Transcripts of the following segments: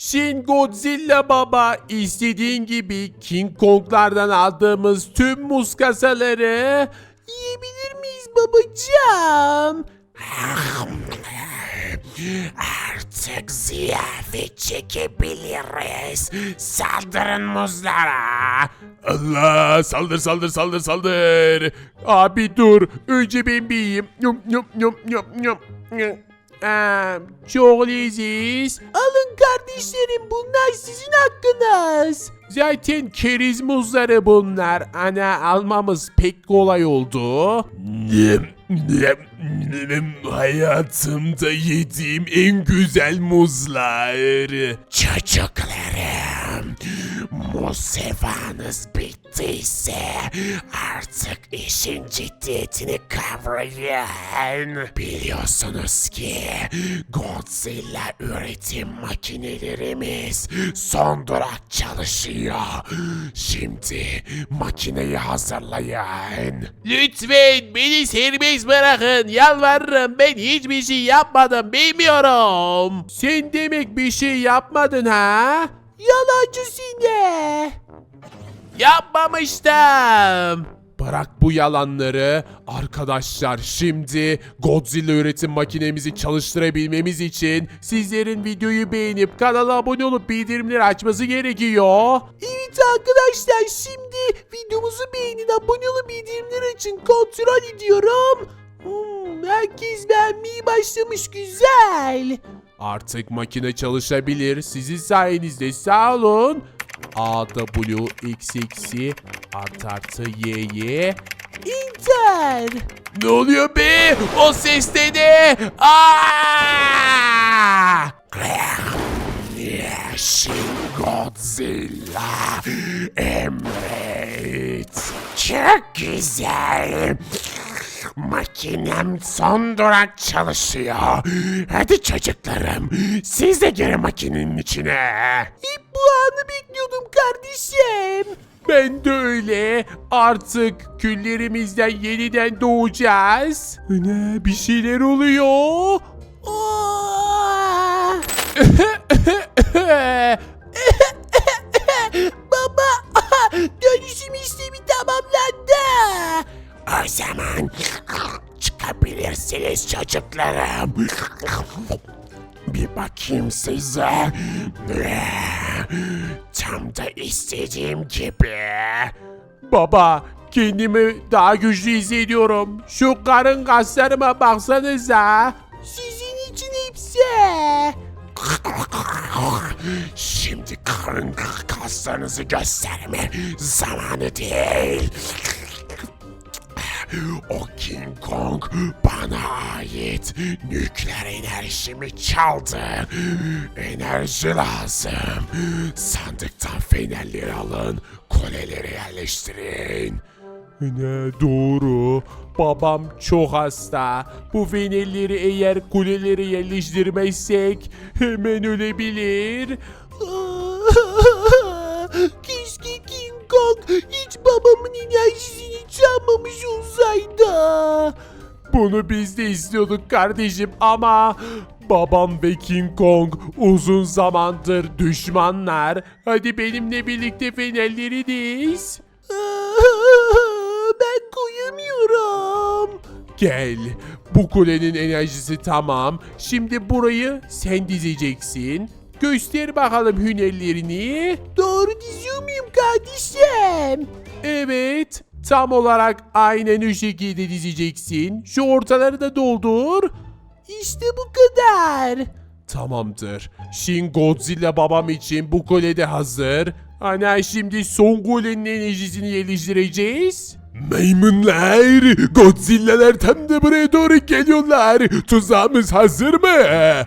Shin Godzilla baba istediğin gibi King Kong'lardan aldığımız tüm muz kasaları yiyebilir miyiz babacığım? Artık ziyafet çekebiliriz. Saldırın muzlara. Allah saldır saldır saldır saldır. Abi dur önce ben bir yiyeyim. Yum yum yum yum yum. Aa, çok leziz. Alın kardeşlerim bunlar sizin hakkınız. Zaten keriz muzları bunlar. Ana almamız pek kolay oldu. Hayatımda yediğim en güzel muzlar. Çocuklarım, muz sefanız bittiyse artık işin ciddiyetini kavrayın. Biliyorsunuz ki Godzilla üretim makinelerimiz son durak çalışıyor. Şimdi makineyi hazırlayın. Lütfen beni serbest bırakın. Yalvarırım ben hiçbir şey yapmadım bilmiyorum. Sen demek bir şey yapmadın ha? Yalancı seni. Yapmamıştım. Bırak bu yalanları. Arkadaşlar şimdi Godzilla üretim makinemizi çalıştırabilmemiz için sizlerin videoyu beğenip kanala abone olup bildirimleri açması gerekiyor. Evet arkadaşlar şimdi videomuzu beğenin abone olup bildirimleri açın kontrol ediyorum. Hmm, herkes beğenmeye başlamış güzel. Artık makine çalışabilir. Sizin sayenizde sağ olun. A W X X'i artı artı Y Y Enter. Ne oluyor be? O ses de ne? Aa! Shin Godzilla emret. Çok güzel. Makinem son durak çalışıyor. Hadi çocuklarım siz de girin makinenin içine. Hep bu anı bekliyordum kardeşim. Ben de öyle. Artık küllerimizden yeniden doğacağız. Ne bir şeyler oluyor. O zaman çıkabilirsiniz çocuklarım. Bir bakayım size. Tam da istediğim gibi. Baba kendimi daha güçlü hissediyorum. Şu karın kaslarıma baksanıza. Sizin için hepsi. Şimdi karın kaslarınızı gösterme zamanı değil. O King Kong bana ait. Nükleer enerjimi çaldı. Enerji lazım. Sandıktan fenerleri alın. Koleleri yerleştirin. Ne doğru. Babam çok hasta. Bu fenerleri eğer kulelere yerleştirmezsek hemen ölebilir. Keşke King Kong hiç babamın enerjisini çalmamış olsaydı. Bunu biz de istiyorduk kardeşim ama babam ve King Kong uzun zamandır düşmanlar. Hadi benimle birlikte fenerleri diz. Ben koyamıyorum. Gel. Bu kulenin enerjisi tamam. Şimdi burayı sen dizeceksin. Göster bakalım hünerlerini. Doğru diziyor muyum kardeşim? Evet. Tam olarak aynen o şekilde dizeceksin. Şu ortaları da doldur. İşte bu kadar. Tamamdır. Shin Godzilla babam için bu kule de hazır. Ana şimdi son kulenin enerjisini yerleştireceğiz. Maymunlar, Godzilla'lar tam da buraya doğru geliyorlar. Tuzağımız hazır mı?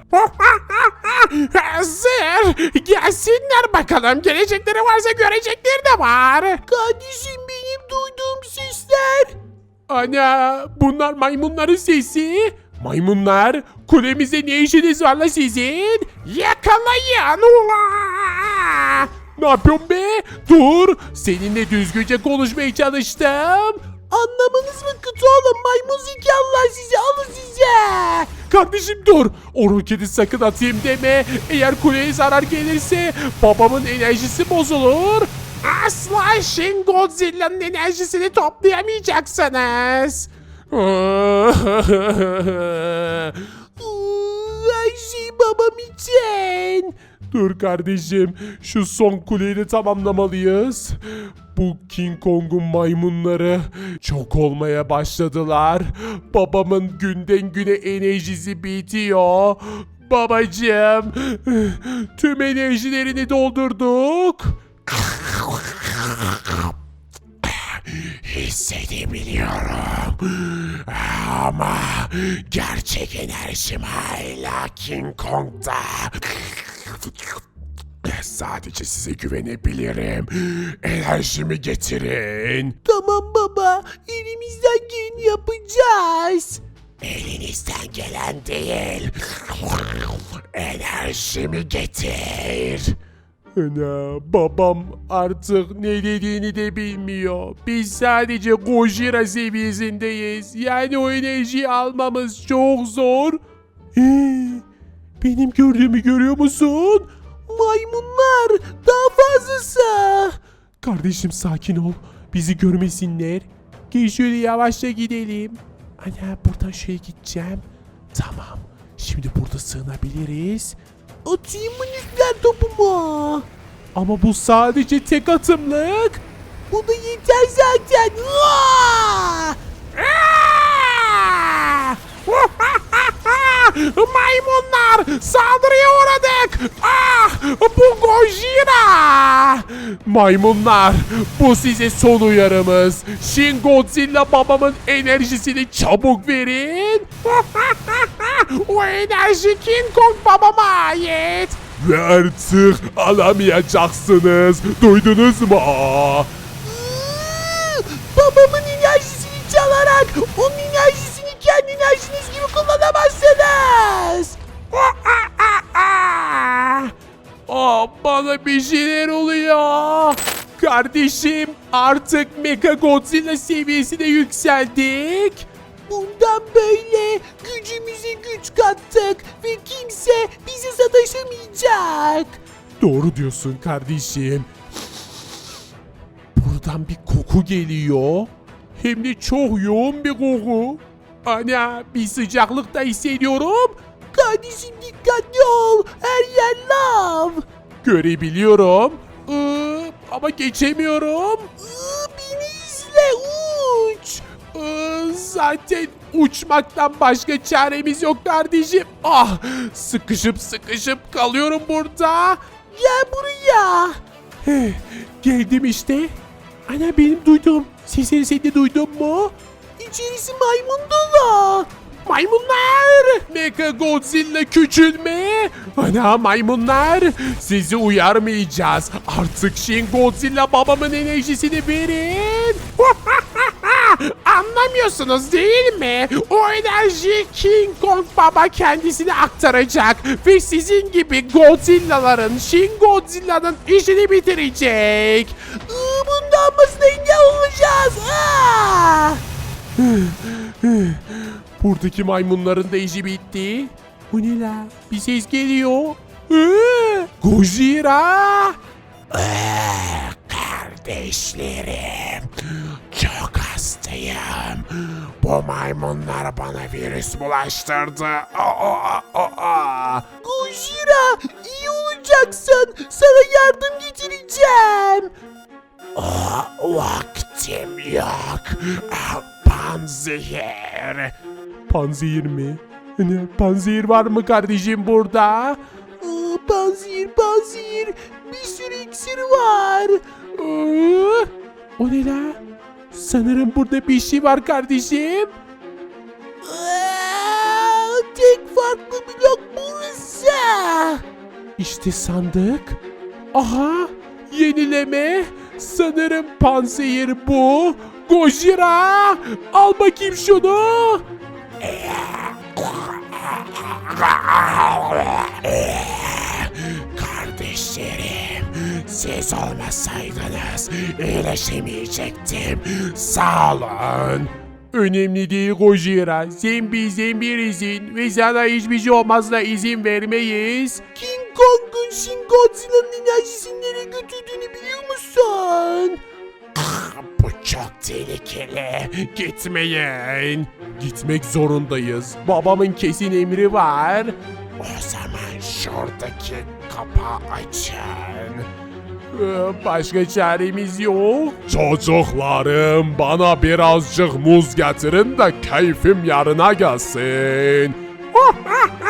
Hazır. Gelsinler bakalım. Gelecekleri varsa görecekleri de var. Kardeşim benim duyduğum sesler. Ana bunlar maymunların sesi. Maymunlar kulemize ne işiniz var la sizin? Yakalayın. Ula! Ne yapıyorsun be? Dur. Seninle düzgünce konuşmaya çalıştım. Anlamanız mı kötü oğlum? Maymun zekalılar sizi alın size. Kardeşim dur. O roketi sakın atayım deme. Eğer kuleye zarar gelirse babamın enerjisi bozulur. Asla Shin Godzilla'nın enerjisini toplayamayacaksınız. Her şey babam için. Dur kardeşim, şu son kuleyi de tamamlamalıyız. Bu King Kong'un maymunları çok olmaya başladılar. Babamın günden güne enerjisi bitiyor. Babacığım, tüm enerjilerini doldurduk. Hissedebiliyorum. Ama gerçek enerjim hala King Kong'da. Sadece size güvenebilirim. Enerjimi getirin. Tamam baba. Elimizden geleni yapacağız. Elinizden gelen değil. Enerjimi getir. Ana, babam artık ne dediğini de bilmiyor. Biz sadece Gojira seviyesindeyiz. Yani o enerjiyi almamız çok zor. Ee, benim gördüğümü görüyor musun? Maymunlar daha fazlası. Kardeşim sakin ol. Bizi görmesinler. Gel şöyle yavaşça gidelim. Ana buradan şöyle gideceğim. Tamam. Şimdi burada sığınabiliriz. Atayım mı nükleer topumu? Ama bu sadece tek atımlık. Bu da yeter zaten. Aa! Maymunlar saldırıya uğradık. Ah bu Gojira. Maymunlar, bu size son uyarımız. Shin Godzilla babamın enerjisini çabuk verin. o enerji King Kong babama ait. Ve artık alamayacaksınız. Duydunuz mu? Iıı! Babamın enerjisini çalarak onun enerjisini kendi enerjiniz gibi kullanamazsınız. Aa, bana bir şeyler oluyor. Kardeşim artık Mecha Godzilla seviyesine yükseldik. Bundan böyle gücümüze güç kattık ve kimse bizi sataşamayacak. Doğru diyorsun kardeşim. Buradan bir koku geliyor. Hem de çok yoğun bir koku. Ana bir sıcaklık da hissediyorum. Kardeşim dikkatli ol. Her yer lav. Görebiliyorum. Ee, ama geçemiyorum. Iı, beni izle uç. Ee, zaten uçmaktan başka çaremiz yok kardeşim. Ah sıkışıp sıkışıp kalıyorum burada. Gel buraya. Heh, geldim işte. Ana benim duydum. Sesleri sen de duydun mu? İçerisi maymun dolu. Maymunlar! Mecha Godzilla küçülme! Ana maymunlar! Sizi uyarmayacağız. Artık Shin Godzilla babamın enerjisini verin. Anlamıyorsunuz değil mi? O enerjiyi King Kong baba kendisine aktaracak ve sizin gibi Godzilla'ların, Shin Godzilla'nın işini bitirecek. Iı, bundan olmasına engel olacağız. Aa! Buradaki maymunların da işi bitti. Bu ne la? Bir ses geliyor. Ee, Gojira! Kardeşlerim, çok hastayım. Bu maymunlar bana virüs bulaştırdı. Aa. Gojira iyi olacaksın. Sana yardım getireceğim. Aa, vaktim yok. Ah, Panzehir. Panzehir mi? Ne, panzehir var mı kardeşim burada? Aa, panzehir panzehir. Bir sürü iksir var. Ee, o ne la? Sanırım burada bir şey var kardeşim. Aa, tek farklı blok burası. İşte sandık. Aha! Yenileme. Sanırım panzehir bu. Gojira! Al bakayım şunu. Kardeşlerim, Siz olmasaydınız iyileşemeyecektim. Sağ olun. Önemli değil Gojira. Sen bizden birisin ve sana hiçbir şey olmasına izin vermeyiz. King Kong'un Shin Godzilla'nın enerjisini nereye götürdüğünü biliyor musun? Bu çok tehlikeli. Gitmeyin. Gitmek zorundayız. Babamın kesin emri var. O zaman şuradaki kapağı açın. Ee, Başka çaremiz yok. Çocuklarım bana birazcık muz getirin de keyfim yarına gelsin.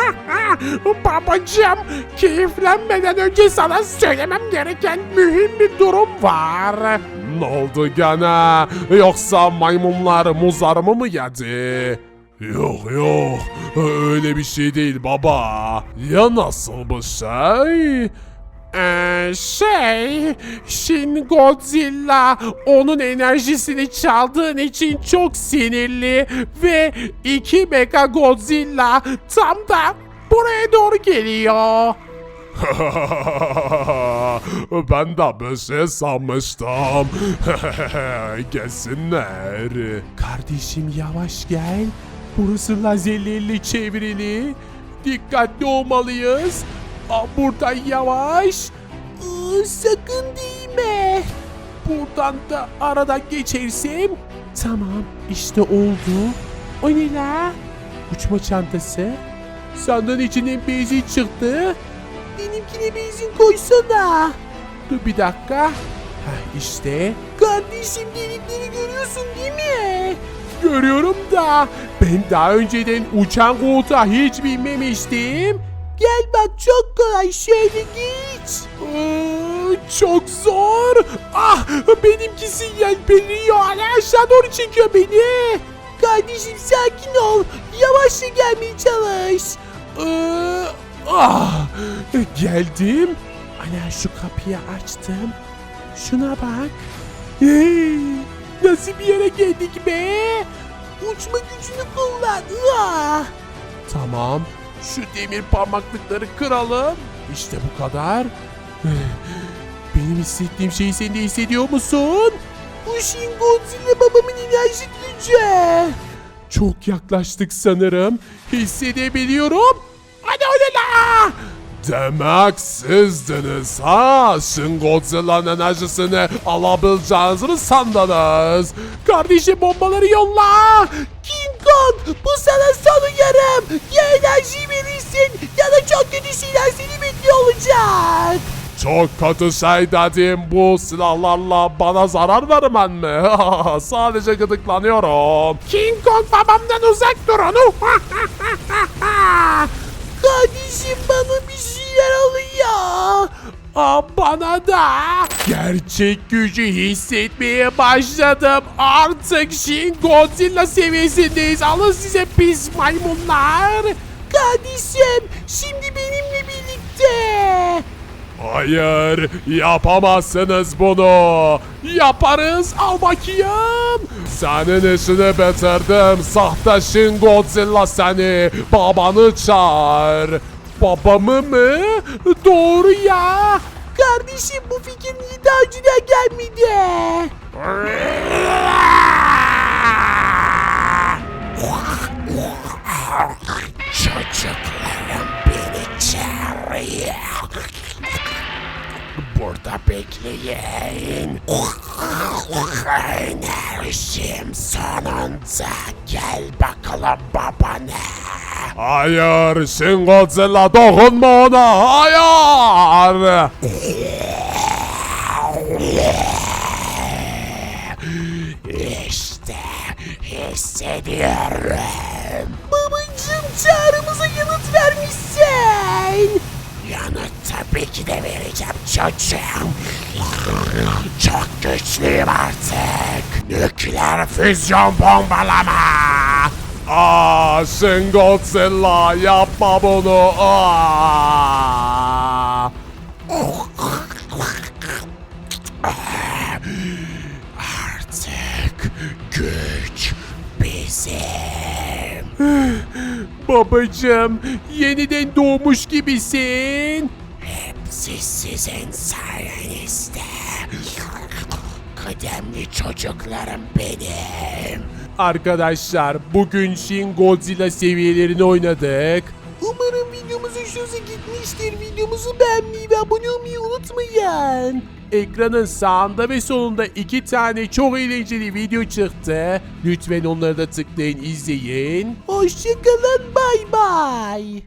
Babacım, keyiflenmeden önce sana söylemem gereken mühim bir durum var. Ne oldu gene? Yoksa maymunlar muzlarımı mı yedi? Yok yok öyle bir şey değil baba. Ya nasıl bir şey? Ee, şey, Shin Godzilla onun enerjisini çaldığın için çok sinirli ve iki Mega Godzilla tam da buraya doğru geliyor. ben de bir şey sanmıştım. Gelsinler. Kardeşim yavaş gel. Burası lazerlerle çevrili. Dikkatli olmalıyız. Aa, buradan yavaş. Aa, sakın değme. Buradan da aradan geçersem. Tamam işte oldu. O ne la? Uçma çantası. Sandığın içinden benzin çıktı. Benimkine benzin koysana. Dur bir dakika. Heh, işte. Kardeşim delikleri görüyorsun değil mi? Görüyorum da ben daha önceden uçan koltuğa hiç binmemiştim. Gel bak çok kolay şöyle geç. Çok zor. Ah benimki sinyal veriyor. Aşağı doğru çekiyor beni. Kardeşim sakin ol. Yavaşça gelmeye çalış. Aa, ah, geldim. Ana şu kapıyı açtım. Şuna bak. Hey, nasıl bir yere geldik be? Uçma gücünü kullan. Ah. Tamam. Şu demir parmaklıkları kıralım. İşte bu kadar. Benim hissettiğim şeyi sen de hissediyor musun? Bu Shin Godzilla babamın. Çok yaklaştık sanırım. Hissedebiliyorum. Hadi hadi la! Demek sizdiniz ha? Shin Godzilla'nın enerjisini alabileceğinizi sandınız? Kardeşim bombaları yolla! King Kong bu sana son uyarım. Ya enerjiyi verirsin ya da çok kötü şeyler seni bekliyor olacak. Çok kötü şey dedim bu silahlarla bana zarar vermen mi? Sadece gıdıklanıyorum. King Kong babamdan uzak dur onu. Kardeşim bana bir şeyler oluyor. Aa, bana da gerçek gücü hissetmeye başladım. Artık Shin Godzilla seviyesindeyiz. Alın size pis maymunlar. Kardeşim şimdi benimle birlikte. Hayır, yapamazsınız bunu. Yaparız, al bakayım. Senin işini bitirdim, sahte Shin Godzilla seni. Babanı çağır. Babamı mı? Doğru ya. Kardeşim bu fikir niye daha önceden gelmedi? Çocuklarım beni çağırıyor. Burada bekleyin. Enerjim sonunda. Gel bakalım babana. Hayır, Shin Godzilla dokunma ona. Hayır. İşte hissediyorum. Babacım çağrımıza yanıt vermişsin. Tabii ki de vereceğim çocuğum. Çok güçlüyüm artık. Nükleer füzyon bombalama. Aa, Shin Godzilla yapma bunu. Aa. Artık güç bizim. Babacım, yeniden doğmuş gibisin. Hepsi Siz sizin sayenizde. Kıdemli çocuklarım benim. Arkadaşlar bugün Shin Godzilla seviyelerini oynadık. Umarım videomuz hoşunuza gitmiştir. Videomuzu beğenmeyi ve abone olmayı unutmayın. Ekranın sağında ve solunda iki tane çok eğlenceli video çıktı. Lütfen onları da tıklayın izleyin. Hoşçakalın bay bay.